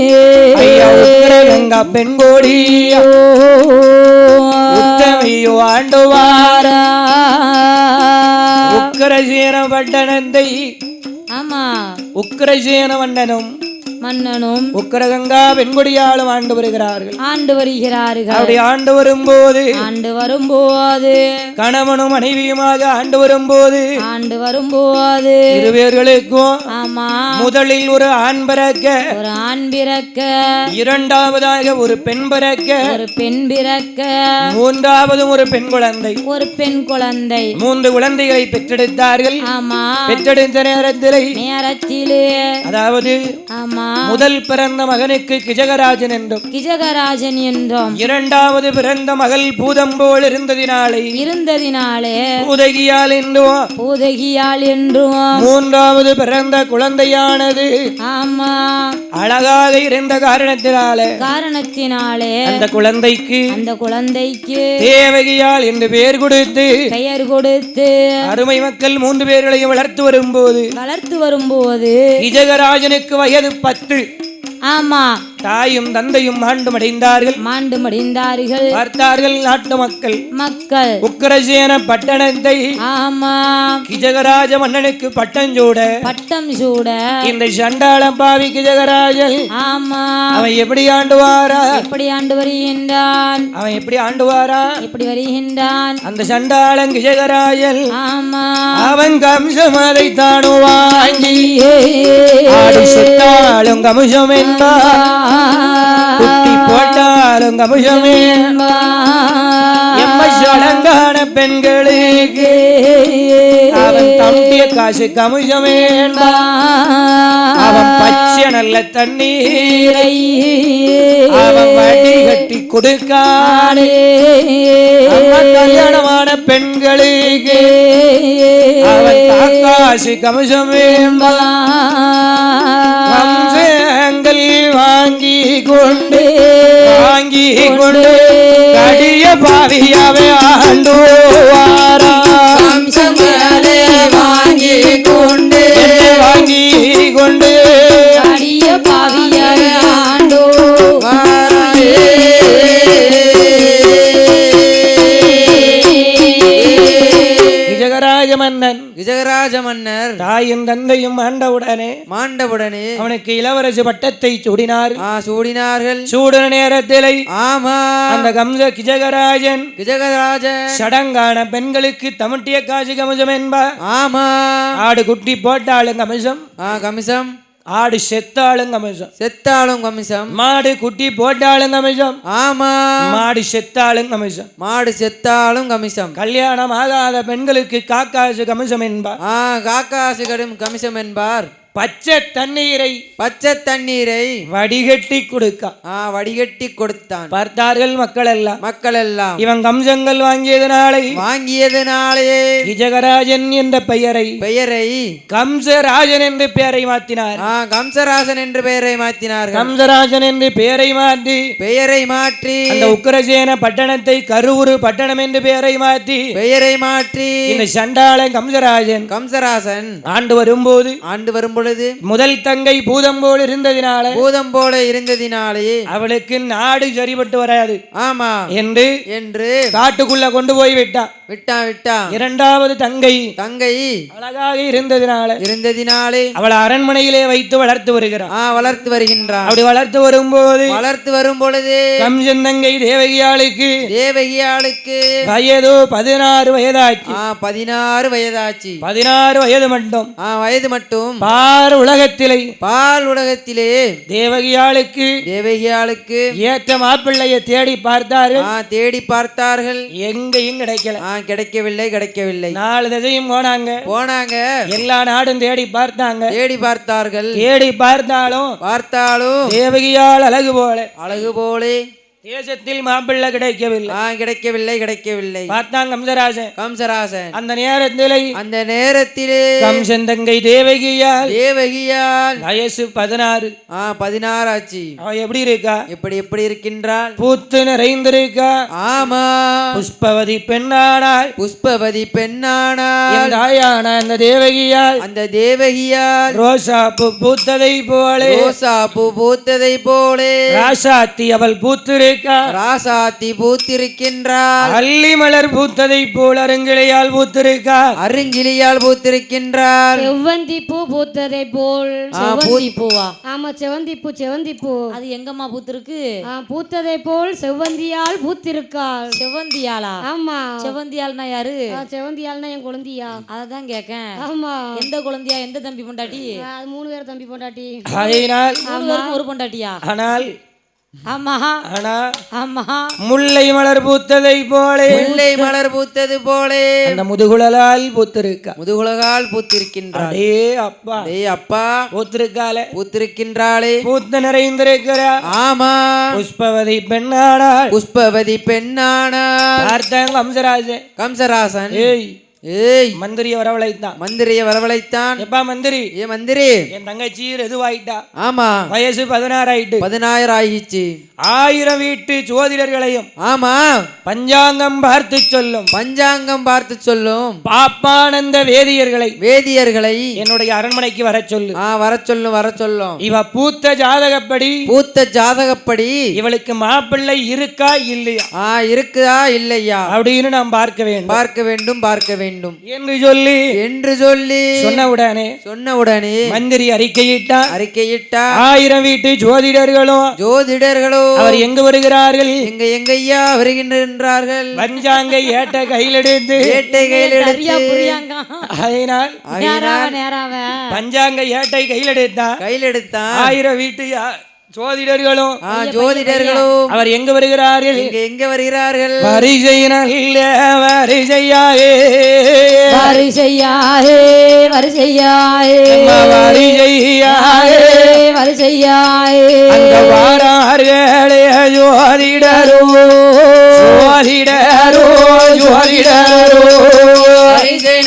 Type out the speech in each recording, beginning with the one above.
உத்தரகங்கா பெண்கோடி. உத்தமையோ ஆண்டுவார. உக்கரசேன பட்டணத்தை ஆமா. உக்கரசேன வண்டனும். மன்னனும் உக்கரகங்கா பெண்கொடியாலும் ஆண்டு வருகிறார்கள். ஆண்டு வருகிறார்கள். அப்படி ஆண்டு வரும்போது ஆண்டு வரும்போது கணவனும் மனைவியுமாக ஆண்டு வரும்போது ஆண்டு வரும்போது இருவேர்களுக்கும் ஆமா. முதலில் ஒரு ஆண் பிறக்க ஒரு ஆண் பிறக்க இரண்டாவதாக ஒரு பெண் பிறக்க ஒரு பெண் பிறக்க மூன்றாவது ஒரு பெண் குழந்தை. ஒரு பெண் குழந்தை. மூன்று குழந்தைகளை பெற்றெடுத்தார்கள். ஆமா. பெற்றெடுத்த நேரத்திலே நேரத்திலே. அதாவது ஆமா. முதல் பிறந்த மகனுக்கு கிஜகராஜன் என்றும் கிஜகராஜன் என்றும் இரண்டாவது பிறந்த மகள் பூதம் போல் இருந்ததினாலே இருந்ததினாலே பூதகியால் என்றும் பூதகியால் என்றும் மூன்றாவது பிறந்த குழந்தையானது ஆமா. அழகாக இருந்த காரணத்தினால காரணத்தினாலே அந்த குழந்தைக்கு அந்த குழந்தைக்கு தேவகியால் என்று பெயர் கொடுத்து பெயர் கொடுத்து அருமை மக்கள் மூன்று பேர்களையும் வளர்த்து வரும்போது வளர்த்து வரும்போது கிஜகராஜனுக்கு வயது பத்து ஆமா. தாயும் தந்தையும் ஆண்டு அடைந்தார்கள் மாண்டு மடிந்தார்கள் பார்த்தார்கள் நாட்டு மக்கள். மக்கள். உக்கரசேன பட்டணத்தை ஆமா. கிஜகராஜ மன்னனுக்கு பட்டஞ்சூட பட்டம் சூட. இந்த சண்டாளம் பாவி கிஜகராஜன் ஆமா. அவன் எப்படி ஆண்டுவாரா? எப்படி ஆண்டு வருகின்றான்? அவன் எப்படி ஆண்டுவாரா? எப்படி வருகின்றான்? அந்த சண்டாளன் கிஜகராஜன் ஆமா. அவன் கம்சம் அதை தானு வாங்கி ஆடி சுத்தாலும் கம்சம் என்பா குட்டி போட்டாலும் கம்சம் என்பா பெண்களுக்கு அவன் தம்பிய காசு கமுஷம் அவன் பச்சை நல்ல தண்ணீரை. அவன் வடி கட்டி கொடுக்கானே. கல்யாணமான பெண்களுக்கு அவன் காசு கமுஷம் என்பா. கம்சங்கள் வாங்கி கொண்டு வாங்கி கொண்டு. கடிய பாவியாவே ஆண்டு வாரா விஜயராஜ மன்னர் தாயும் தந்தையும் ஆண்டவுடனே மாண்டவுடனே அவனுக்கு இளவரசு பட்டத்தை சூடினார். ஆ சூடினார்கள். சூடுன நேரத்திலே ஆமா. அந்த கம்ச கிஜகராஜன் விஜயராஜ சடங்கான பெண்களுக்கு தமிட்டிய காசு கமசம் என்பார். ஆமா. ஆடு குட்டி போட்டாலும் கமசம். ஆ கமிசம். ஆடு செத்தாலும் கமசம் செத்தாலும் கமிசம் மாடு குட்டி போட்டாலும் கமசம் ஆமா. மாடு செத்தாலும் கமசம் மாடு செத்தாலும் கமிசம் கல்யாணம் ஆகாத பெண்களுக்கு காக்காசு கமசம் என்பார். ஆ காக்காசு கடும் கமிசம் என்பார். பச்சை தண்ணீரை பச்சை தண்ணீரை வடிகட்டி கொடுக்க. ஆ வடிகட்டி கொடுத்தான். பார்த்தார்கள் மக்கள் எல்லாம் மக்கள் எல்லாம் இவன் கம்சங்கள் வாங்கியதனாலே வாங்கியதுனாலே கிஜகராஜன் என்ற பெயரை. பெயரை. கம்சராஜன் என்று பெயரை மாற்றினார். ஆ கம்சராசன் என்று பெயரை மாற்றினார்கள். கம்சராஜன் என்று பெயரை மாற்றி. பெயரை மாற்றி. அந்த உக்கரசேன பட்டணத்தை கருவுரு பட்டணம் என்று பெயரை மாற்றி. பெயரை மாற்றி. இந்த சண்டாளன் கம்சராஜன். கம்சராசன். ஆண்டு வரும்போது ஆண்டு வரும் பொழுது முதல் தங்கை பூதம் போல் இருந்ததினால பூதம் போல இருந்ததினாலே அவளுக்கு நாடு சரிபட்டு வராது ஆமா. என்று என்று காட்டுக்குள்ள கொண்டு போய் விட்டான் விட்டா விட்டா. இரண்டாவது தங்கை தங்கை அழகாக இருந்ததினால இருந்ததினாலே அவளை அரண்மனையிலே வைத்து வளர்த்து வருகிறான் ஆ வளர்த்து வருகின்றான் அப்படி வளர்த்து வரும்போது வளர்த்து வரும் பொழுது கம்சன் தங்கை தேவகியாளுக்கு தேவகியாளுக்கு வயது பதினாறு வயதாச்சு. பதினாறு வயதாச்சு. பதினாறு வயது மட்டும். வயது மட்டும். பார் உலகத்திலே. பால் உலகத்திலே. தேவகியாளுக்கு தேவகியாளுக்கு ஏற்ற மாப்பிள்ளையை தேடி பார்த்தார்கள் ஆ தேடி பார்த்தார்கள். எங்கேயும் கிடைக்கல. ஆ கிடைக்கவில்லை கிடைக்கவில்லை. நாலு திசையும் போனாங்க. போனாங்க. எல்லா நாடும் தேடி பார்த்தாங்க. தேடி பார்த்தார்கள். தேடி பார்த்தாலும் பார்த்தாலும் தேவகியால் அழகு போல. அழகு போலே. தேசத்தில் மாப்பிள்ளை கிடைக்கவில்லை. கிடைக்கவில்லை கிடைக்கவில்லை. பார்த்தான் கம்சராஜன் கம்சராசன். அந்த நேரத்தில் அந்த நேரத்திலே கம்சன் தங்கை தேவகியால் தேவகியால் வயசு பதினாறு. ஆ பதினாறு ஆச்சு அவ எப்படி இருக்கா? எப்படி எப்படி இருக்கின்றாள்? பூத்து நிறைந்திருக்கா? ஆமா. புஷ்பவதி பெண்ணானாள். புஷ்பவதி பெண்ணானாள். தாயான அந்த தேவகியால். அந்த தேவகியால் ரோசா பூ பூத்ததை போலே. ரோசா பூ பூத்ததை போலே. ராசாத்தி அவள் பூத்திருக்கா ராசாத்தி மலர் பூத்ததை போல் அருங்கிளையால் பூத்திருக்கா அருங்கிலியால் பூத்திருக்கின்றாள் செவ்வந்தி பூ பூத்ததை போல் செவ்வந்தி பூவா ஆமா செவந்தி பூ செவந்தி பூ அது எங்கம்மா பூத்திருக்கு? ஆ, பூத்ததை போல் செவ்வந்தியால் பூத்திருக்காள். செவ்வந்தியாளா? ஆமா. செவ்வந்தியாள்னா யாரு? ஆ, செவந்தியால்னா என் குழந்தையா? அததான் கேக்கேன். ஆமா. எந்த குழந்தையா? எந்த தம்பி பொண்டாட்டி? ஆ, அது மூணு பேர் தம்பி பொண்டாட்டி. ஆயினால் மூணு பேருக்கும் ஒரு பொண்டாட்டியா? ஆனால் முல்லை மலர் பூத்ததை போலே. முல்லை மலர் பூத்தது போலே. அந்த முதுகுழலால் பூத்திருக்கா. முதுகுலகால் பூத்திருக்கின்றாள். அப்பா. டேய் அப்பா. பூத்திருக்காலே பூத்திருக்கின்றாளே. பூத்து நிறைந்திருக்கிறா ஆமா. புஷ்பவதி பெண்ணானாள். புஷ்பவதி பெண்ணானாள். பார்த்தான் கம்சராஜன் கம்சராசன். ஏய். ஏய் மந்திரிய வரவழைத்தான். மந்திரிய வரவழைத்தான். எப்பா மந்திரி? ஏ மந்திரி. என் தங்கச்சி எதுவாயிட்டா ஆமா. வயசு பதினாறு ஆயிட்டு பதினாயிரம் ஆகிச்சு ஆயிரம் வீட்டு ஜோதிடர்களையும் ஆமா. பஞ்சாங்கம் பார்த்து சொல்லும். பஞ்சாங்கம் பார்த்து சொல்லும். பாப்பானந்த வேதியர்களை வேதியர்களை என்னுடைய அரண்மனைக்கு வர சொல்லு. ஆ வர சொல்லும் வர சொல்லும். இவ பூத்த ஜாதகப்படி பூத்த ஜாதகப்படி இவளுக்கு மாப்பிள்ளை இருக்கா இல்லையா? ஆ இருக்குதா இல்லையா? அப்படின்னு நாம் பார்க்க வேண்டும். பார்க்க வேண்டும் பார்க்க வேண்டும். என்று சொல்லி என்று சொல்லி சொன்ன உடனே சொன்ன உடனே மந்திரி அறிக்கையிட்டார். அறிக்கையிட்டா ஆயிரம் வீட்டு ஜோதிடர்களும் ஜோதிடர்களோ அவர் எங்கு வருகிறார்கள்? எங்க எங்கய்யா வருகின்றார்கள் பஞ்சாங்க ஏட்ட கையில் எடுத்து ஏட்டை கையில் சரியா எடுத்து புரியாங்க. அதனால் நேராவ நேராவ. பஞ்சாங்க ஏட்டை கையில் எடுத்தான் கையில் எடுத்தான் ஆயிரம் வீட்டு ஜோதிடர்களும் ஆ ஜோதிடர்களோ அவர் எங்கு வருகிறார்கள்? இங்க எங்க வருகிறார்கள்? வரிசை நல்ல வரிசையாயே வரிசையாயே வரிசையாயே வரிசையாயே வரிசையாயே அந்த வாரார்களே ஜோதிடரோ ஜோதிடரோ ஜோதிடரோ. வரிசை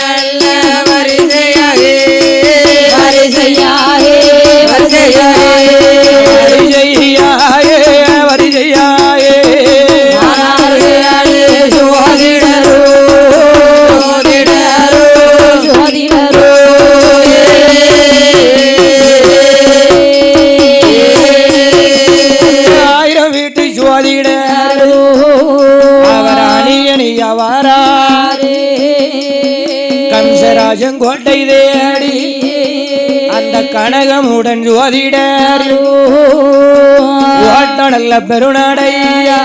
ஓட்ட நல்ல பெருநடையா.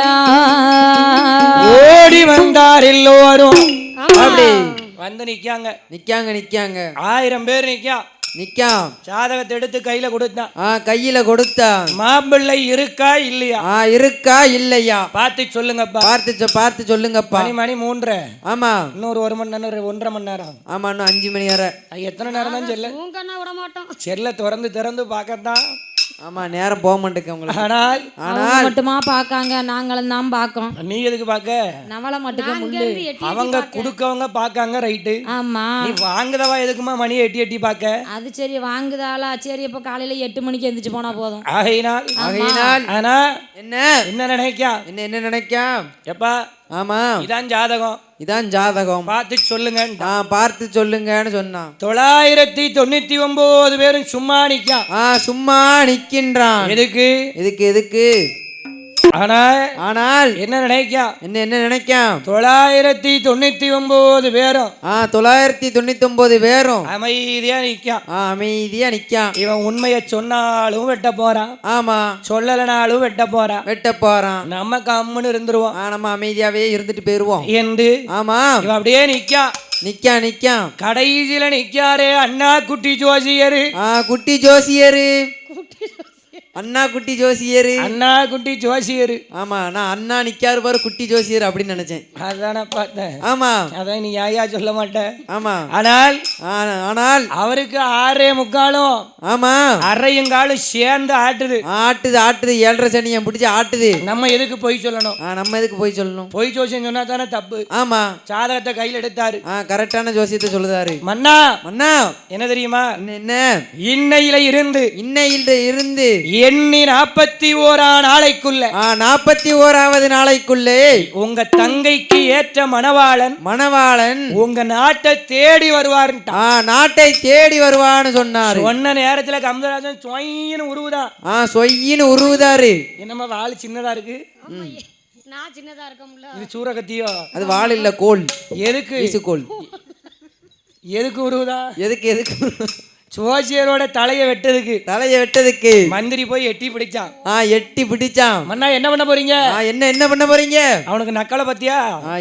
ஓடி வந்தார் எல்லோரும். அப்படி வந்து நிக்காங்க நிக்காங்க நிக்காங்க ஆயிரம் பேர் நிக்கா நிக்காம். சாதகத்தை எடுத்து கையில கொடுத்தான் ஆ கையில கொடுத்தான் மாப்பிள்ளை இருக்கா இல்லையா? ஆ இருக்கா இல்லையா? பார்த்து சொல்லுங்கப்பா. பார்த்து பார்த்து சொல்லுங்கப்பா. மணி மணி மூன்றரை. ஆமா. இன்னொரு ஒரு மணி நேரம் ஒன்றரை மணி நேரம் ஆமா இன்னும் அஞ்சு மணி அது எத்தனை நேரம் தான் செல்ல? விட மாட்டோம். செல்ல திறந்து திறந்து பார்க்கத்தான். ஆமா நேரம் போக மாட்டேங்க உங்களுக்கு. ஆனால் அவங்க மட்டுமா பார்க்காங்க நாங்களும் தான் பார்க்கோம் நீ எதுக்கு பார்க்க? நவளை மட்டுக்கு முள்ளு. அவங்க குடுக்கவங்க பார்க்காங்க ரைட்டு. ஆமா. நீ வாங்குதவா எதுக்குமா மணி எட்டி எட்டி பார்க்க? அது சரி வாங்குதாளா? சரி இப்ப காலையில எட்டு மணிக்கு எந்திரிச்சு போனா போதும். ஆகையினால் ஆகையினால் ஆனா என்ன? என்ன நினைக்கா? என்ன என்ன நினைக்காம் எப்பா? ஆமா. இதான் ஜாதகம். இதான் ஜாதகம். பார்த்து சொல்லுங்க. ஆ பார்த்து சொல்லுங்கன்னு சொன்னான். தொள்ளாயிரத்தி தொண்ணூத்தி ஒன்பது பேரும் சும்மா நிக்கா ஆ சும்மா நிக்கின்றான். எதுக்கு? எதுக்கு எதுக்கு? ஆனா ஆனால் என்ன நினைக்கா என்ன என்ன நினைக்காம்? தொள்ளாயிரத்தி தொண்ணூத்தி ஒன்பது பேரும். ஆ தொள்ளாயிரத்தி தொண்ணூத்தி ஒன்பது பேரும். அமைதியா நிக்கா ஆ அமைதியா நிக்கான் இவன் உண்மையை சொன்னாலும் வெட்ட போறான். ஆமா. சொல்லலனாலும் வெட்ட போறான். வெட்ட போறான். நம்ம கம்முன்னு இருந்துருவோம். நம்ம அமைதியாவே இருந்துட்டு போயிருவோம். என்று ஆமா. இவன் அப்படியே நிக்கா நிக்கா. நிக்கான் கடைசியில நிக்காரே அண்ணா குட்டி ஜோசியரு. ஆ குட்டி ஜோசியரு. அண்ணா குட்டி ஜோசியர். அண்ணா குட்டி ஜோசியர். ஆமா நான் அண்ணா நிக்காரு பாரு குட்டி ஜோசியர் அப்படின்னு நினைச்சேன். அதான பார்த்தேன். ஆமா. அதான் நீ யாயா சொல்ல மாட்டேன் ஆமா. ஆனால் ஆனா- ஆனால் அவருக்கு ஆறே முக்காலும் ஆமா. அரையும் காலும் சேர்ந்து ஆட்டுது. ஆட்டுது ஆட்டுது ஏழரை சனியை பிடிச்சி ஆட்டுது. நம்ம எதுக்கு பொய் சொல்லணும்? நம்ம எதுக்கு போய் சொல்லணும்? பொய் ஜோசியம் சொன்னா தானே தப்பு. ஆமா. சாதகத்தை கையில் எடுத்தாரு. கரெக்டான ஜோசியத்தை சொல்லுதாரு. மன்னா அண்ணா என்ன தெரியுமா? என்ன என்ன? இன்னையில இருந்து இன்னையில் இருந்து எண்ணி நாற்பத்தி ஓரா நாளைக்குள்ள. ஆ நாற்பத்தி ஓராவது நாளைக்குள்ளே. உங்க தங்கைக்கு ஏற்ற மணவாளன் மணவாளன் உங்க நாட்டை தேடி ஆ நாட்டை தேடி வருவான்னு சொன்னாரு. சொன்ன நேரத்துல கமலராஜன் சொயின்னு உருவுதான் ஆ சொய்யின்னு உருவுதாரு. என்னம்மா வாள் சின்னதா இருக்கு? நான் சின்னதா இருக்கோம்ல. இது சூரகத்தியோ? அது வாள் இல்ல கோல். எதுக்கு? வீசுகோல். எதுக்கு உருவுதா? எதுக்கு எதுக்கு? ஜோசியரோட தலையை வெட்டதுக்கு. தலையை வெட்டதுக்கு. மந்திரி போய் எட்டி பிடிச்சான். ஆ எட்டி பிடிச்சான். மன்னா என்ன பண்ண போறீங்க? என்ன என்ன பண்ண போறீங்க? அவனுக்கு நக்கலை பத்தியா?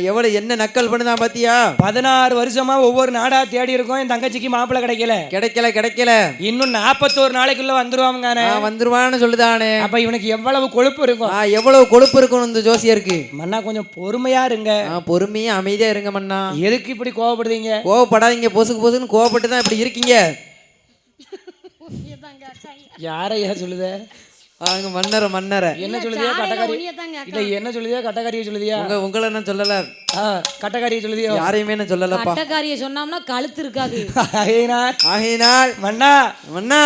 எவ்வளவு என்ன நக்கல் பண்ணுதான் பாத்தியா? பதினாறு வருஷமா ஒவ்வொரு நாடா தேடி இருக்கோம். என் தங்கச்சிக்கு மாப்பிள்ளை கிடைக்கல. கிடைக்கல கிடைக்கல. இன்னும் நாற்பத்தோரு நாளைக்குள்ள வந்துருவாங்க வந்துருவான்னு சொல்லுதானே. அப்ப இவனுக்கு எவ்வளவு கொழுப்பு இருக்கும்? ஆ எவ்வளவு கொழுப்பு இருக்கணும் இந்த ஜோசியருக்கு? மன்னா கொஞ்சம் பொறுமையா இருங்க. பொறுமையா அமைதியா இருங்க மண்ணா எதுக்கு இப்படி கோவப்படுறீங்க கோவப்படாதீங்க. பொசுக்கு பொசுக்குன்னு கோவப்பட்டு தான் இப்படி இருக்கீங்க. யாரையா சொல்லுத? அங்க மன்னர மன்னர. என்ன சொல்லுதியா? கட்டக்காரி இல்ல என்ன சொல்லுதியா? கட்டக்காரியை சொல்லுதியா? உங்க உங்களை நான் சொல்லல. கட்டக்காரியை சொல்லுதியோ? யாரையுமே நான் சொல்லலப்பா. பட்டக்காரிய சொன்னோம்னா கழுத்து இருக்காது. ஆகையினால், ஆகையினால் மன்னா. மன்னா.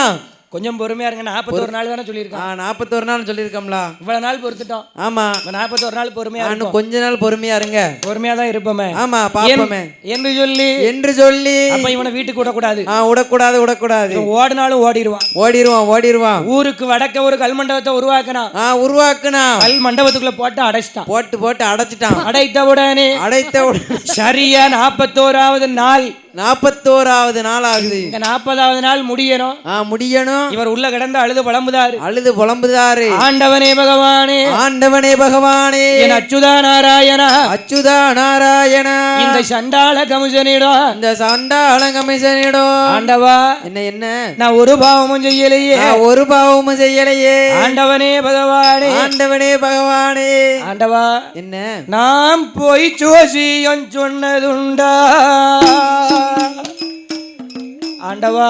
கொஞ்சம் பொறுமையா இருங்க. நாற்பத்தோரு நாள் தானே சொல்லியிருக்கான். ஆ நாற்பத்தோரு நாள் சொல்லியிருக்கோம்ல. இவ்வளவு நாள் பொறுத்துட்டோம். ஆமா. நாற்பத்தோரு நாள் பொறுமையா இன்னும் கொஞ்ச நாள் பொறுமையா இருங்க. பொறுமையா தான் இருப்போமே. ஆமா பாப்போமே என்- என்று சொல்லி என்று சொல்லி அப்ப இவனை வீட்டுக்கு விடக்கூடாது. ஆ விடக்கூடாது விடக்கூடாது. ஓடினாலும் ஓடிடுவான். ஓடிடுவான் ஓடிடுவான். ஊருக்கு வடக்க ஒரு கல் மண்டபத்தை உருவாக்கினான் ஆ உருவாக்குனா. கல் மண்டபத்துக்குள்ள போட்டு அடைச்சிட்டான். போட்டு போட்டு அடைச்சிட்டான். அடைத்த உடனே அடைத்த உடனே சரியா நாற்பத்தோராவது நாள் நாற்பத்தோராவது நாள் ஆகுது இங்க நாற்பதாவது நாள் முடியணும். ஆ முடியணும். இவர் உள்ள கிடந்து அழுது புலம்புதாரு. அழுது புலம்புதாரு. ஆண்டவனே பகவானே. ஆண்டவனே பகவானே. என் அச்சுதா நாராயணா. அச்சுதா நாராயணா. இந்த சண்டாள கமிஷனிடம் இந்த சண்டாள கமிஷனிடம் ஆண்டவா என்ன என்ன? நான் ஒரு பாவமும் செய்யலையே. ஒரு பாவமும் செய்யலையே. ஆண்டவனே பகவானே. ஆண்டவனே பகவானே. ஆண்டவா என்ன? நாம் போய் ஜோசியம் சொன்னதுண்டா. ஆண்டவா.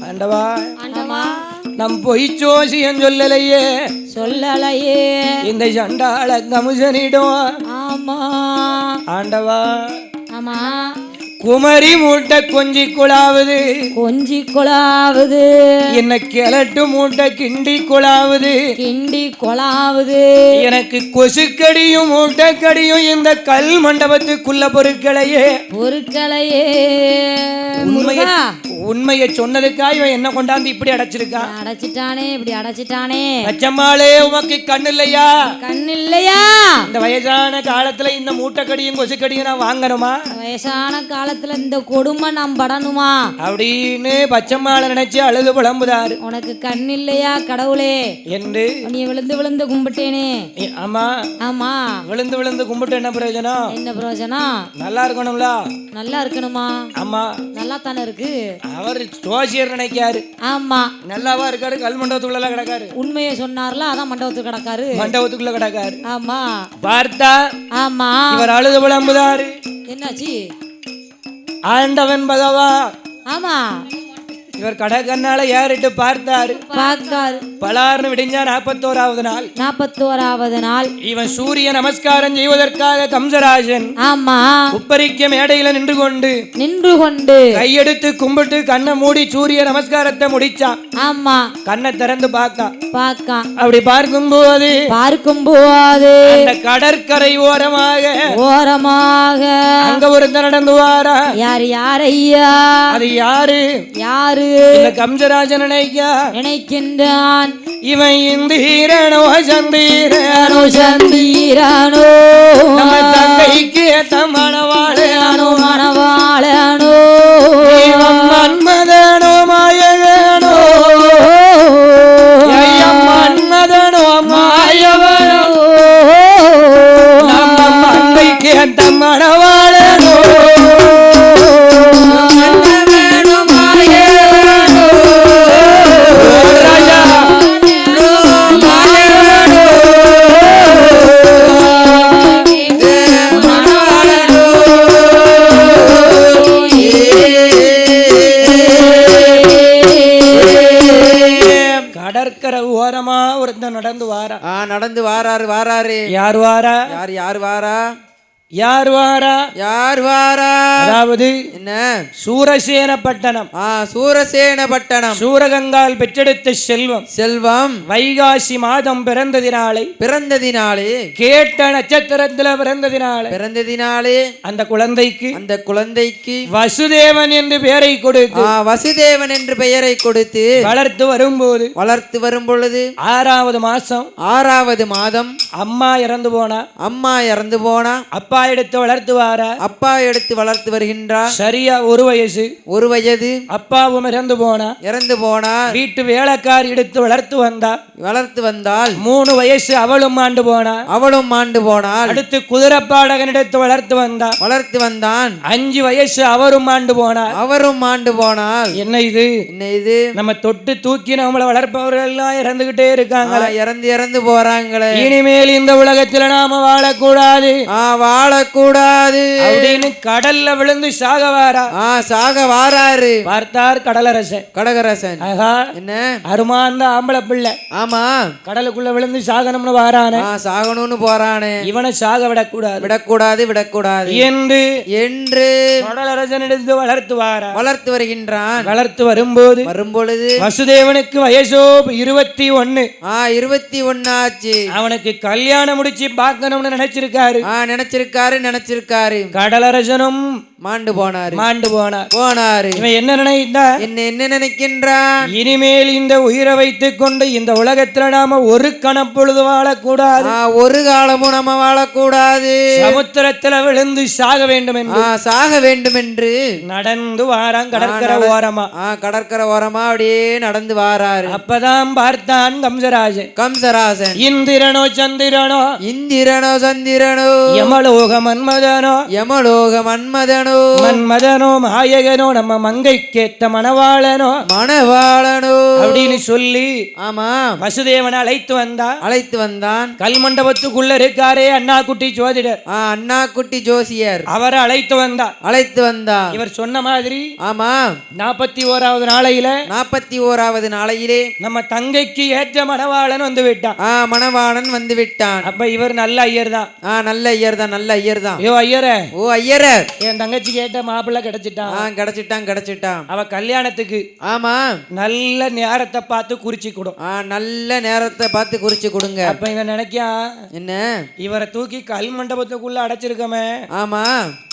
ஆண்டவா. நம் பொய் ஜோசியம் சொல்லலையே. சொல்லலையே. இந்த சண்டாள கமிஷனிடம் ஆமா. ஆண்டவா. ஆமா. குமரி மூட்டை கொஞ்சி குழாவுது. கொஞ்சி குழாவுது. என்ன கிளட்டு மூட்டை கிண்டி குழாவுது. கிண்டி கொலாவுது எனக்கு கொசுக்கடியும் மூட்டைக்கடியும் இந்த கல் மண்டபத்துக்குள்ள பொருட்களையே. பொருட்களையே. உண்மையை உண்மையை சொன்னதுக்காக இவன் என்ன கொண்டாந்து இப்படி அடைச்சிருக்கான் அடைச்சிட்டானே இப்படி அடைச்சிட்டானே. பச்சம்மாளே உமக்கு கண்ணு இல்லையா? கண் இல்லையா? இந்த வயசான காலத்துல இந்த மூட்டைக்கடியும் கொசுக்கடியும் நான் வாங்கணுமா? வயசான காலத்துல இந்த கொடுமை நாம் படணுமா? அப்படின்னு பச்சம்மாளை நினைச்சு அழுது புலம்புதாரு. உனக்கு கண் இல்லையா கடவுளே? என்று? நீ விழுந்து விழுந்து கும்பிட்டேனே. ஆமா. ஆமா. விழுந்து விழுந்து கும்பிட்டு என்ன பிரயோஜனம்? என்ன பிரயோஜனம்? நல்லா இருக்கணும்ல? நல்லா இருக்கணுமா? ஆமா. நல்லா தானே இருக்கு? அவர் ஜோசியர் நினைக்காரு ஆமா. நல்லாவா இருக்காரு கல் மண்டபத்துக்குள்ள கிடக்காரு. உண்மையை சொன்னார்ல அதான் மண்டபத்துக்கு கிடக்காரு. மண்டபத்துக்குள்ள கிடக்காரு. ஆமா. பார்த்தா ஆமா. இவர் அழுது புலம்புதாரு. என்னாச்சு? ஆண்டவன் பகவா ஆமா. இவர் கடற்கண்ணால ஏறிட்டு பார்த்தாரு. பார்க்காரு பலார்னு விடிஞ்சா நாற்பத்தோராவது நாள். நாற்பத்தோராவது நாள். இவன் சூரிய நமஸ்காரம் செய்வதற்காக கம்சராஜன் ஆமா. உப்பரிக்க மேடையில நின்று கொண்டு நின்று கொண்டு கையெடுத்து கும்பிட்டு கண்ணை மூடி சூரிய நமஸ்காரத்தை முடிச்சான். ஆமா. கண்ணை திறந்து பார்க்கா பார்க்க அப்படி பார்க்கும்போது பார்க்கும் போது அந்த கடற்கரை ஓரமாக ஓரமாக அங்க ஒருத்தன் நடந்து வாரா. யார் யாரையா அது யாரு? யாரு? கம்சராஜன் நினைக்கா நினைக்கின்றான் இவன் இந்தீரனோ சந்தீரனோ. சந்தீரனோ. நம்ம தங்கைக்கு ஏத்த மணவாளே அனு மணவாளனோ. இவன் மன்மதனோ மாயகனோ மன்மதனோ மாயவனோ நம்ம தங்கைக்கு ஏத்த நடந்து வாராரு வாராரு யார் வாரா? யார் யார் வாரா? யார் வாரா? யார் வாரா? அதாவது என்ன? சூரசேன பட்டணம் ஆ சூரசேன பட்டணம் சூரகங்கால் பெற்றெடுத்த செல்வம். செல்வம். வைகாசி மாதம் பிறந்ததினாலே. பிறந்ததினாலே. கேட்ட நட்சத்திரத்துல பிறந்ததினாலே. பிறந்ததினாலே. அந்த குழந்தைக்கு. அந்த குழந்தைக்கு. வசுதேவன் என்று பெயரை கொடுத்து. வசுதேவன் என்று பெயரை கொடுத்து. வளர்த்து வரும்போது. வளர்த்து வரும் பொழுது ஆறாவது மாசம். ஆறாவது மாதம். அம்மா இறந்து போனா. அம்மா இறந்து போனா. அப்பா எடுத்து வளர்த்து வாரா. அப்பா எடுத்து வளர்த்து வருகின்றார். சரியா ஒரு வயசு. ஒரு வயது. அப்பாவும் இறந்து போனா. இறந்து போனார் வீட்டு வேலைக்காரி எடுத்து வளர்த்து வந்தா. வளர்த்து வந்தால். மூணு வயசு அவளும் ஆண்டு போனா. அவளும் மாண்டு போனாள் அடுத்து குதிரைப்பாடகன் எடுத்து வளர்த்து வந்தா. வளர்த்து வந்தான். அஞ்சு வயசு அவரும் ஆண்டு போனா. அவரும் மாண்டு போனாள் என்ன இது? என்ன இது? நம்ம தொட்டு தூக்கி நம்மளை வளர்ப்பவர்கள் எல்லாம் இறந்துகிட்டே இருக்காங்க இறந்து இறந்து போறாங்களே. இனிமேல் இந்த உலகத்துல நாம வாழக்கூடாது. ஆ வாழக்கூடாது. அப்படின்னு கடல்ல விழுந்து சாக வாரா. ஆ சாக வாராரு. பார்த்தார் கடலரசன். கடகரசன். ஆகா என்ன? அருமா அந்த ஆம்பளை பிள்ளை. ஆமா. கடலுக்குள்ள விழுந்து சாகணும்னு வாரானே. ஆ சாகணும்னு போறானே. இவனை சாக விடக்கூடாது. விடக்கூடாது விடக்கூடாது. என்று என்று கடலரசன் எடுத்து வளர்த்து வாரா. வளர்த்து வருகின்றான். வளர்த்து வரும்போது வரும்பொழுது? வசுதேவனுக்கு வயசோ இருபத்தி ஒண்ணு ஆ இருபத்தி ஒன்னாச்சு அவனுக்கு கல்யாணம் முடிச்சு பார்க்கணும்னு நினைச்சிருக்காரு. ஆ நினைச்சிருக்காரு நினைச்சிருக்காரு கடலரசனும் மாண்டு போனாரு. மாண்டு போனார். போனாரு. இவன் என்ன நினைத்தா என்ன என்ன நினைக்கின்றான்? இனிமேல் இந்த உயிரை வைத்துக் கொண்டு இந்த உலகத்துல நாம ஒரு கணப்பொழுது வாழக்கூடாது. ஒரு காலமும் நம்ம வாழக்கூடாது. சமுத்திரத்துல விழுந்து சாக வேண்டும் என்று சாக வேண்டும் என்று நடந்து வாரான் கடற்கரை ஓரமா. கடற்கரை ஓரமா அப்படியே நடந்து வாராரு. அப்பதான் பார்த்தான் கம்சராஜன். கம்சராசன் இந்திரனோ சந்திரனோ. இந்திரனோ சந்திரனோ. யமலோக மன்மதனோ. யமலோக மன்மதனோ. மன்மதனோ மாயகனோ நம்ம மங்கைக்கேத்த மணவாளனோ? மணவாளனோ? அப்படின்னு சொல்லி ஆமா. வசுதேவனை அழைத்து வந்தா அழைத்து வந்தான். கல் மண்டபத்துக்குள்ள இருக்காரே அண்ணா குட்டி ஜோதிடர். அண்ணா குட்டி ஜோசியர். அவரை அழைத்து வந்தா அழைத்து வந்தா இவர் சொன்ன மாதிரி ஆமா. நாற்பத்தி ஓராவது நாளையில நாற்பத்தி ஓராவது நாளையிலே நம்ம தங்கைக்கு ஏற்ற மணவாளன் வந்து விட்டான். ஆ மணவாளன் வந்து விட்டான். அப்ப இவர் நல்ல ஐயர் தான் ஆ நல்ல ஐயர் தான் நல்ல ஐயர் தான் ஐயோ ஐயரே. ஓ ஐயர. என் தங்கச்சிக்கு ஏற்ற மாப்பிள்ளை கிடைச்சிட்டான் கிடைச்சிட்டான் கிடைச்சிட்டான். அவ கல்யாணத்துக்கு ஆமா. நல்ல நேரத்தை பார்த்து குறிச்சு கொடும் நல்ல நேரத்தை பார்த்து குறிச்சு கொடுங்க. அப்ப இவன் நினைக்கா என்ன? இவரை தூக்கி கல் மண்டபத்துக்குள்ள அடைச்சிருக்கமே. ஆமா.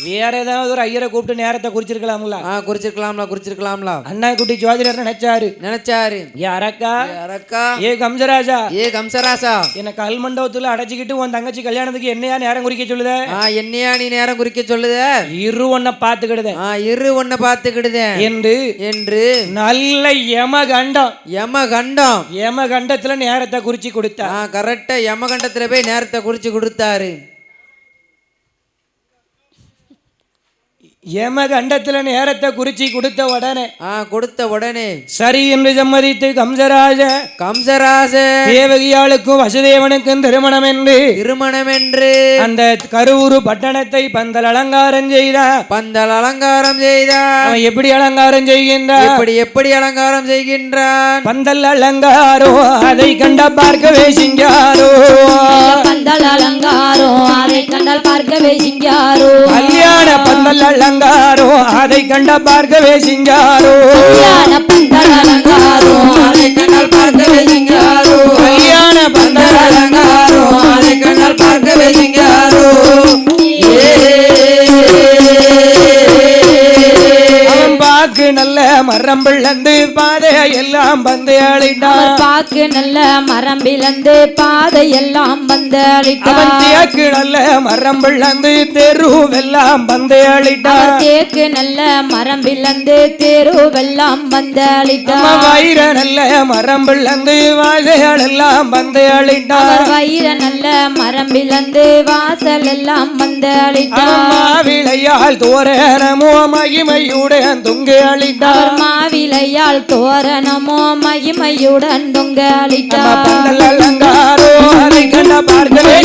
வேற ஏதாவது ஒரு ஐயரை கூப்பிட்டு நேரத்தை குறிச்சிருக்கலாம்ல. குறிச்சிருக்கலாம்ல குறிச்சிருக்கலாம்ல. அண்ணா குட்டி ஜோதிடர் நினைச்சாரு. நினைச்சாரு. யாரக்கா அரக்கா. ஏ கம்சராஜா. ஏ கம்சராசா. என்ன கல் மண்டபத்துல அடைச்சிக்கிட்டு உன் தங்கச்சி கல்யாணத்துக்கு என்னையா நேரம் குறிக்க சொல்லுத? என்னையா நீ நேரம் குறிக்க சொல்லுத? இரு ஒன்ன பாத்துக்கிடுத ஆ இரு ஒன்ன பார்த்துக்கிடுதேன். என்று என்று நல்ல யமகண்டம். யம கண்டம் யமகண்டத்துல நேரத்தை குறிச்சு கொடுத்தா கரெக்டா யமகண்டத்துல போய் நேரத்தை குறிச்சு கொடுத்தாரு. யமகண்டத்துல நேரத்தை குறிச்சு கொடுத்த உடனே ஆ கொடுத்த உடனே சரி என்று சம்மதித்து கம்சராஜ கம்சராச தேவகியாளுக்கும் வசுதேவனுக்கும் திருமணம் என்று திருமணம் என்று அந்த கருவூரு பட்டணத்தை பந்தல் அலங்காரம் செய்தார் பந்தல் அலங்காரம் செய்தார் அவன் எப்படி அலங்காரம் செய்கின்றார் எப்படி எப்படி அலங்காரம் செய்கின்றான்? பந்தல் அலங்காரோ அதை கண்ட பார்க்கவே சிங்காரோ? பந்தல் அலங்காரோ அதை கண்டால் பார்க்கவே சிங்காரோ? கல்யாண பந்தல் அலங்காரோ அதை கண்ட பார்க்கவே சிங்காரோ? கல்யாண பந்தல் அலங்காரோ? அதை கண்டால் பார்க்கவே சிங்காரோ? கல்யாண பந்தல் அலங்காரோ? அதை கண்டால் பார்க்கவே சிங்காரோ? பாக்கு நல்ல மரம் பிளந்து பாதைய எல்லாம் அவர் அழிட்டான் பாக்கு நல்ல மரம் பிளந்து பாதை எல்லாம் வந்து அளித்தார் தேக்கு நல்ல மரம் பிளந்து தெருவெல்லாம் பந்து அழிட்டான் தேக்கு நல்ல மரம் பிளந்து தெருவெல்லாம் வந்து அளித்தார் வயிற நல்ல மரம் பிளந்து வாசைகள் எல்லாம் பந்து அழிட்டான் வயிற நல்ல மரம் பிளந்து வாசல் எல்லாம் வந்து அளித்தார் மாவிளையால் தோரணமோ மகிமையுடன் துங்கு அவர் மாவிலையால் தோரணமோ மகிமையுடன் தொங்க அளித்தார் பந்தல் அலங்காரோ அதை கண்ட பார்க்கவே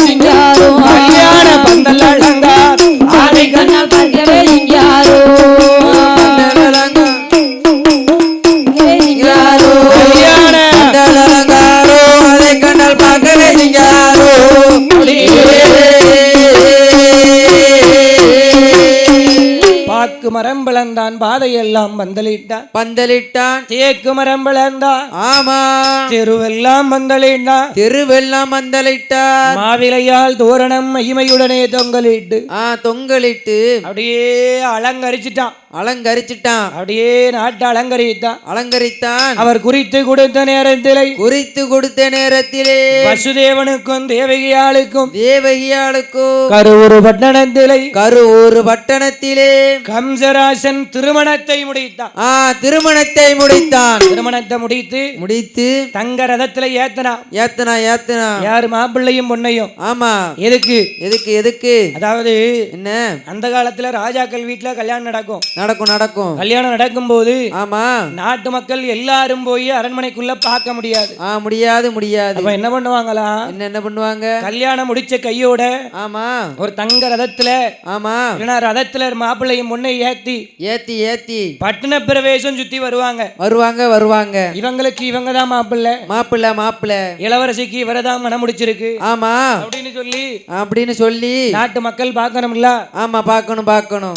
பந்தல் அலங்காரோ அதை சிங்காரோ வந்தான் பாதையெல்லாம் பந்தலிட்டான். பந்தலிட்டான். தேக்கு மரம் வளர்ந்தான் ஆமா. தெருவெல்லாம் பந்தலிட்டான். தெருவெல்லாம் பந்தலிட்டான். மாவிலையால் தோரணம் மகிமையுடனே தொங்கலிட்டு. ஆ தொங்கலிட்டு. அப்படியே அலங்கரிச்சிட்டான். அலங்கரிச்சிட்டான். அப்படியே நாட்டை அலங்கரித்தான். அலங்கரித்தான். அவர் குறித்து கொடுத்த நேரத்திலே குறித்து கொடுத்த நேரத்திலே வசுதேவனுக்கும் தேவகியாளுக்கும் தேவகியாளுக்கும் கருவுரு பட்டணத்திலே கருவூர் பட்டணத்திலே கம்சராசன் திருமணத்தை முடித்தான். ஆ திருமணத்தை முடித்தான். திருமணத்தை முடித்து முடித்து தங்க ரதத்துல ஏத்தனா ஏத்தனா ஏத்தனா. யாரு மாப்பிள்ளையும் பொண்ணையும்? ஆமா. எதுக்கு? எதுக்கு எதுக்கு? அதாவது என்ன? அந்த காலத்துல ராஜாக்கள் வீட்டுல கல்யாணம் நடக்கும். நடக்கும் நடக்கும். கல்யாணம் நடக்கும்போது ஆமா. நாட்டு மக்கள் எல்லாரும் போய் அரண்மனைக்குள்ள பார்க்க முடியாது. ஆ முடியாது முடியாது. அப்ப என்ன பண்ணுவாங்களாம் என்ன என்ன பண்ணுவாங்க? கல்யாணம் முடிச்ச கையோட ஆமா. ஒரு தங்க ரதத்துல ஆமா. இல்லைன்னா ரதத்துல மாப்பிள்ளையும் பொண்ணை ஏத்தி. ஏத்தி ஏத்தி. பட்டண பிரவேசம் சுத்தி வருவாங்க. வருவாங்க வருவாங்க. இவங்களுக்கு இவங்க தான் மாப்பிள்ளை. மாப்பிள்ள மாப்பிள்ள. இளவரசிக்கு இவரதான் மனம் முடிச்சிருக்கு. ஆமா. அப்படின்னு சொல்லி அப்படின்னு சொல்லி. நாட்டு மக்கள் பார்க்கணும்ல? ஆமா பார்க்கணும் பார்க்கணும்.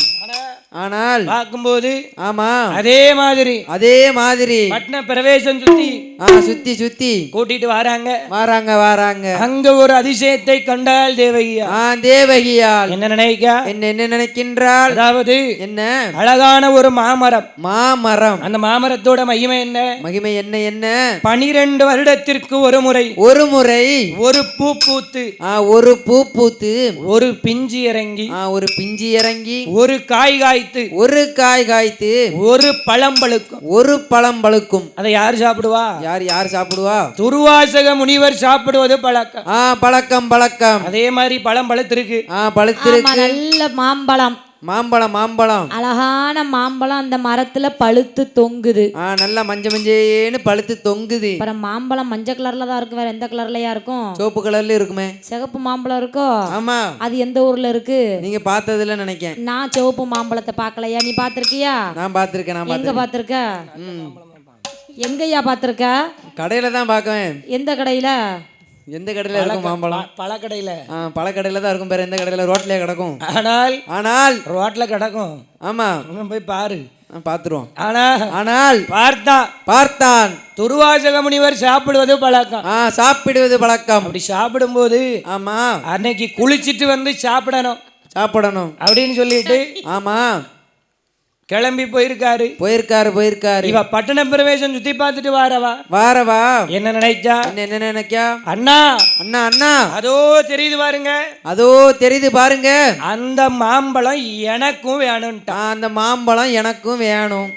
ஆனால் பார்க்கும்போது ஆமா. அதே மாதிரி. அதே மாதிரி. பட்டண பிரவேசம் சுத்தி சுத்தி சுத்தி. கூட்டிட்டு வராங்க. வாராங்க வாராங்க. அங்க ஒரு அதிசயத்தை கண்டால் தேவகியா? தேவகியால். என்ன நினைக்கா? என்ன என்ன நினைக்கின்றாள் அதாவது என்ன? அழகான ஒரு மாமரம். மாமரம். அந்த மாமரத்தோட மகிமை என்ன? மகிமை என்ன என்ன? பனிரெண்டு வருடத்திற்கு ஒரு முறை. ஒரு முறை. ஒரு பூ பூத்து. ஒரு பூ பூத்து. ஒரு பிஞ்சு இறங்கி. ஒரு பிஞ்சி இறங்கி. ஒரு காய் காய்த்து ஒரு காய் காய்த்து ஒரு பழம் பழுக்கும். ஒரு பழம் பழுக்கும். அதை யார் சாப்பிடுவா? யார் யார் சாப்பிடுவா? துருவாசக முனிவர் சாப்பிடுவது பழக்கம். ஆ பழக்கம் பழக்கம். அதே மாதிரி பழம் பழுத்திருக்கு. ஆ பழுத்திருக்கு. நல்ல மாம்பழம். மாம்பழம் மாம்பழம். அழகான மாம்பழம் அந்த மரத்துல பழுத்து தொங்குது. ஆ நல்லா மஞ்ச மஞ்சேன்னு பழுத்து தொங்குது. அப்புறம் மாம்பழம் மஞ்சள் கலர்ல தான் இருக்கும் வேற எந்த கலர்லயா இருக்கும்? சிவப்பு கலர்ல இருக்குமே. சிகப்பு மாம்பழம் இருக்கோ? ஆமா. அது எந்த ஊர்ல இருக்கு? நீங்க பார்த்ததுல நினைக்கேன். நான் சிவப்பு மாம்பழத்தை பார்க்கலையா? நீ பார்த்திருக்கியா? நான் பார்த்திருக்கேன் நான் எங்க பார்த்திருக்க? எங்கய்யா பார்த்திருக்க? கடையில தான் பார்க்குவேன். எந்த கடையில? எந்த கடையில இருக்கும் மாம்பழம்? பழக்கடையில. ஆ பல கடையில தான் இருக்கும் பேர். எந்த கடையில ரோட்லயே கிடக்கும்? ஆனால் ஆனால் ரோட்ல கிடக்கும். ஆமா. இன்னும் போய் பாரு. பார்த்துருவோம். ஆனா ஆனால் பார்த்தா பார்த்தான். துருவாசக முனிவர் சாப்பிடுவது பழக்கம். ஆ சாப்பிடுவது பழக்கம். அப்படி சாப்பிடும்போது ஆமா. அன்னைக்கு குளிச்சிட்டு வந்து சாப்பிடணும். சாப்பிடணும். அப்படின்னு சொல்லிட்டு ஆமா. கிளம்பி போயிருக்காரு. போயிருக்காரு போயிருக்காரு. இவ பட்டண பிரவேசம் சுத்தி பார்த்துட்டு வாரவா? வாரவா? என்ன நினைச்சா? என்ன என்ன நினைக்கா? அண்ணா! அண்ணா அண்ணா! அதோ தெரியுது பாருங்க. அதோ தெரியுது பாருங்க. அந்த மாம்பழம் எனக்கும் வேணும்ட்டான். ஆ, அந்த மாம்பழம் எனக்கும் வேணும்.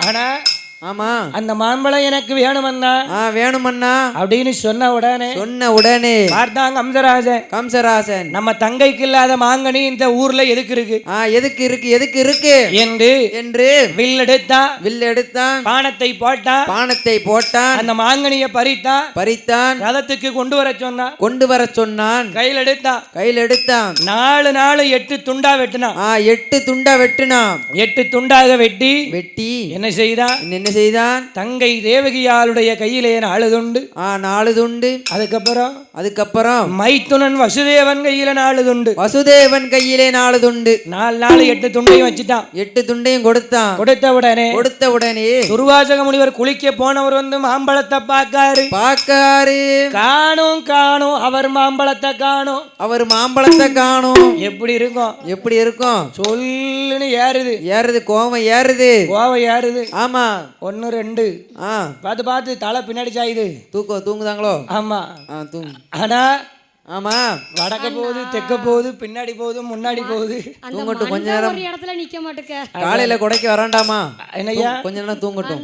ஆனா ஆமா. அந்த மாம்பழம் எனக்கு வேணுமண்ணா. ஆ வேணுமண்ணா. அப்படின்னு சொன்ன உடனே சொன்ன உடனே பார்த்தாங்க அம்சராஜன் கம்சராசன் நம்ம தங்கைக்கு இல்லாத மாங்கனி இந்த ஊர்ல எதுக்கு இருக்கு? ஆ எதுக்கு இருக்கு எதுக்கு இருக்கு? என்று என்று வில் எடுத்தா வில் எடுத்தான் பானத்தை போட்டா பானத்தை போட்டான். அந்த மாங்கனிய பறித்தா பறித்தான். ரதத்துக்கு கொண்டு வர சொன்னா கொண்டு வர சொன்னான். கையில் எடுத்தா கையில் எடுத்தான். நாலு நாலு எட்டு துண்டா வெட்டினான். ஆ எட்டு துண்டா வெட்டுனான். எட்டு துண்டாக வெட்டி வெட்டி என்ன செய்தா என்ன செய்தான். தங்கை தேவகியாளுடைய கையிலே நாலு துண்டு ஆ நாலு துண்டு அதுக்கப்புறம்? அதுக்கப்புறம்? மைத்துனன் வசுதேவன் கையில நாலு துண்டு வசுதேவன் கையிலே நாலு துண்டு நாலு நாலு எட்டு துண்டையும் வச்சுட்டான். எட்டு துண்டையும் கொடுத்தான். கொடுத்த உடனே கொடுத்த உடனே துர்வாசக முனிவர் குளிக்க போனவர் வந்து மாம்பழத்தை பார்க்காரு. பாக்காரு காணும் காணும் அவர் மாம்பழத்தை காணும். அவர் மாம்பழத்தை காணும். எப்படி இருக்கும்? எப்படி இருக்கும்? சொல்லுன்னு ஏறுது. ஏறுது கோவம் ஏறுது. கோவம் ஏறுது. ஆமா. ஒன்று ரெண்டு. ஆ. பார்த்து பார்த்து தலை பின்னாடி சாயுது. தூக்கம் தூங்குதாங்களோ? ஆமா. ஆ தூங்கு. ஆனா ஆமா. வடக்க போகுது தெக்க போகுது பின்னாடி போகுது முன்னாடி போகுது. தூங்கட்டும் கொஞ்ச நேரம். ஒரு இடத்துல நிக்க மாட்டுக்க. காலையில கொடைக்கு வராண்டாமா? என்னய்யா? கொஞ்ச நேரம் தூங்கட்டும்.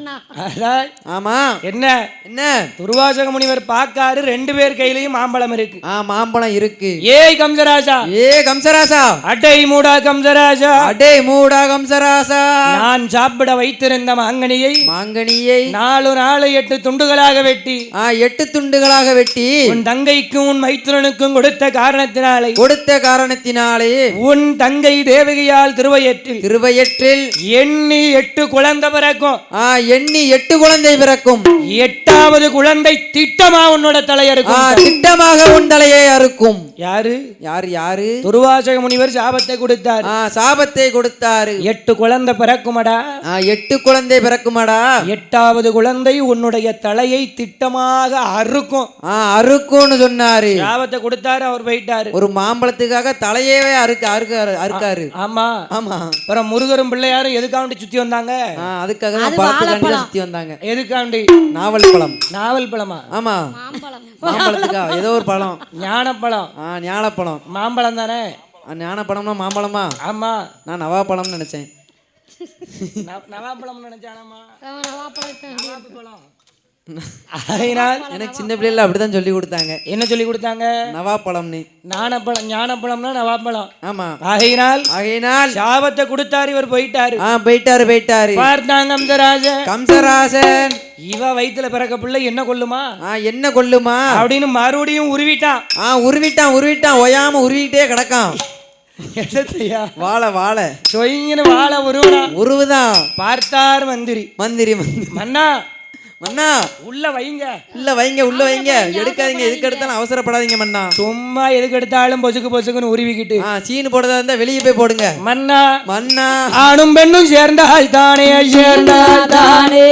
ஆமா. என்ன? என்ன? துர்வாசக முனிவர் பார்க்காரு ரெண்டு பேர் கையிலயும் மாம்பழம் இருக்கு. ஆ மாம்பழம் இருக்கு. ஏய் கம்சராஜா ஏ கம்சராசா. அட்டை மூடா கம்சராஜா அடே மூடா கம்சராசா. நான் சாப்பிட வைத்திருந்த மாங்கனியை மாங்கனியை நாலு நாலு எட்டு துண்டுகளாக வெட்டி ஆ எட்டு துண்டுகளாக வெட்டி உன் தங்கைக்கும் உன் மைத்துனனுக்கும் முருகனுக்கும் கொடுத்த காரணத்தினாலே கொடுத்த காரணத்தினாலே உன் தங்கை தேவகியால் திருவையற்றில் திருவையற்றில் எண்ணி எட்டு குழந்தை பிறக்கும். ஆ எண்ணி எட்டு குழந்தை பிறக்கும். எட்டாவது குழந்தை திட்டமா உன்னோட ஆ தலையறுக்கும் திட்டமாக உன் தலையை அறுக்கும். யாரு? யார் யாரு? துர்வாசக முனிவர் சாபத்தை கொடுத்தார். சாபத்தை கொடுத்தாரு. எட்டு குழந்தை பிறக்குமடா? எட்டு குழந்தை பிறக்குமாடா? எட்டாவது குழந்தை உன்னுடைய தலையை திட்டமாக அறுக்கும். அறுக்கும்னு சொன்னாரு. சாபத்தை கொடுத்தாரு அவர் போயிட்டாரு. ஒரு மாம்பழத்துக்காக தலையவே அறுக்க அறுக்காரு. அறுக்காரு ஆமா. ஆமா. அப்புறம் முருகரும் பிள்ளையாரும் எதுக்காண்டி சுத்தி வந்தாங்க? அதுக்காக தான் பழத்துக்காண்டி சுத்தி வந்தாங்க. எதுக்காண்டி? நாவல் பழம். நாவல் பழமா? ஆமா. மாம்பழத்துக்கா? ஏதோ ஒரு பழம். ஞானப்பழம். ஆ ஞானப்பழம். மாம்பழம் தானே? ஞானப்பழம்னா மாம்பழமா? ஆமா. நான் நவாப்பழம்னு நினைச்சேன். நவ- நவாப்பழம் நினைச்சானம்மா? நவாப்பழம். அதனால் எனக்கு சின்ன பிள்ளைல அப்படிதான் சொல்லி கொடுத்தாங்க. என்ன சொல்லி கொடுத்தாங்க? நவாப்பழம்னு ஞானப்பழம் ஞானப்பழம்னா நவாப்பழம். ஆமா. ஆகையினால் ஆகையினால் சாபத்தை கொடுத்தாரு இவர் போயிட்டாரு. ஆ போயிட்டாரு போயிட்டாரு. பார்த்தாங்க அம்சராஜன். கம்சராசன் இவ வயித்துல பிறக்க பிள்ளை என்ன கொள்ளுமா ஆ என்ன கொல்லுமா? அப்படின்னு மறுபடியும் உருவிட்டான். ஆ உருவிட்டான் உருவிட்டான். ஒயாம உருவிட்டே கிடக்கான். என்னத்தையா? வாழை வாழை. சொயிங்கன்னு வாழ உருவனா உருவுதான். பார்த்தார் மந்திரி. மந்திரி மந்திரி. மன்னா மன்னா. உள்ள வைங்க. உள்ள வைங்க உள்ள வைங்க. எடுக்காதீங்க எதுக்கு எடுத்தாலும் அவசரப்படாதீங்க மன்னா. சும்மா எதுக்கு எடுத்தாலும் பொசுக்கு பொசுக்குன்னு உருவிக்கிட்டு. சீனு போடுறதா இருந்தா வெளியே போய் போடுங்க. மன்னா. மன்னா. ஆணும் பெண்ணும் சேர்ந்தால் தானே சேர்ந்தால் தானே.